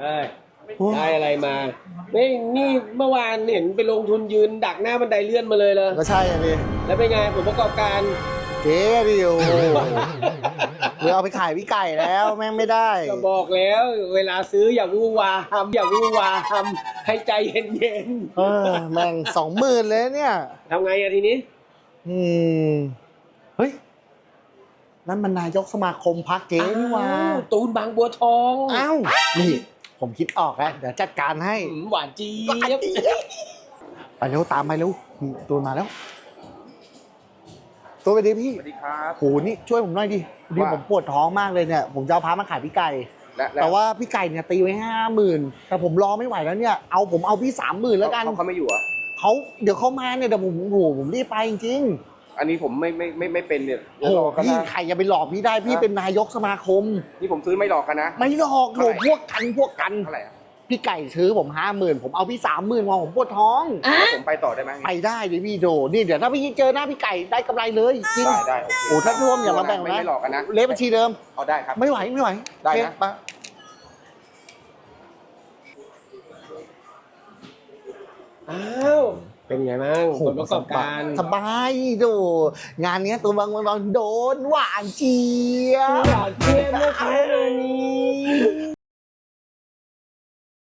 เอ้ยได้อะไรมาไม่นี่เมื่อวานเห็นไปลงทุนยืนดักหน้าบันไดเลื่อนมาเลยเลยก็ใช่อะดิแล้วเป็นไงผลประกอบการเจ๊ดิโอเรือเอาไปขายพี่ไก่แล้วแม่งไม่ได้ก็บอกแล้ว เวลาซื้ออย่าวูวามอย่าวูวามให้ใจเย็นเออแม่งสองหมื่นเลยเนี่ยๆทำไงอะทีนี้ อืมเฮ้ยนั่นมันนายกสมาคมพักเจ๊นี่หว่าอ้าวตูนบางบัวทองอ้าวนี่ ผมคิดออกแล้วเดี๋ยวจัดการให้อืมหวานเจี๊ยบไปเร็วตามไปเร็วนี่ตัวมาแล้วตัวไปดิพี่สวัสดีครับ โหนี่ช่วยผมหน่อยดิดิว่า ผมปวดท้องมากเลยเนี่ย ผมจะเอาพามาขายพี่ไก่และและแต่ว่าพี่ไก่เนี่ยตีไว้ห้าหมื่นแต่ผมรอไม่ไหวแล้วเนี่ยเอาผมเอาพี่สามหมื่นแล้วกันเขาเขาไม่อยู่เหรอะเขาเดี๋ยวเขามาเนี่ยเดี๋ยวผมโอ้โหผมรีบไปจริง อันนี้ผมไม่ไม่ไม่ไม่เป็นเนี่ยๆเดี๋ยวโอ้รโหอกันพี่นะใครจะไปหลอกพี่ได้พี่ฮะเป็นนายกสมาคม นี่ผมซื้อไม่หลอกกันนะ ไม่หลอกโหเท่าไหร่พวกกันพวกกัน เท่าไหร่อะพี่ไก่ซื้อผมห้าหมื่นผมเอาพี่สามหมื่นว่าผมปวดท้องผมไปต่อได้ไหมไปได้ดิพี่โดนี่เดี๋ยวถ้าพี่เจอหน้าพี่ไก่ได้กำไรเลยจริง ได้ได้โอเคโอ้ถ้าร่วมอย่ามาแบ่งไม่นะไม่หลอกกันนะเลขบัญชีเดิม เอาได้ครับ ไม่ไหวไม่ไหวได้นะ โอเคปอ้าว เป็นไงบ้างผลประกอบการสบายดูงานเนี้ยตัวบางบางโดนหวานเจี๊ยบหวานเจี๊ยบนะคะอันนี้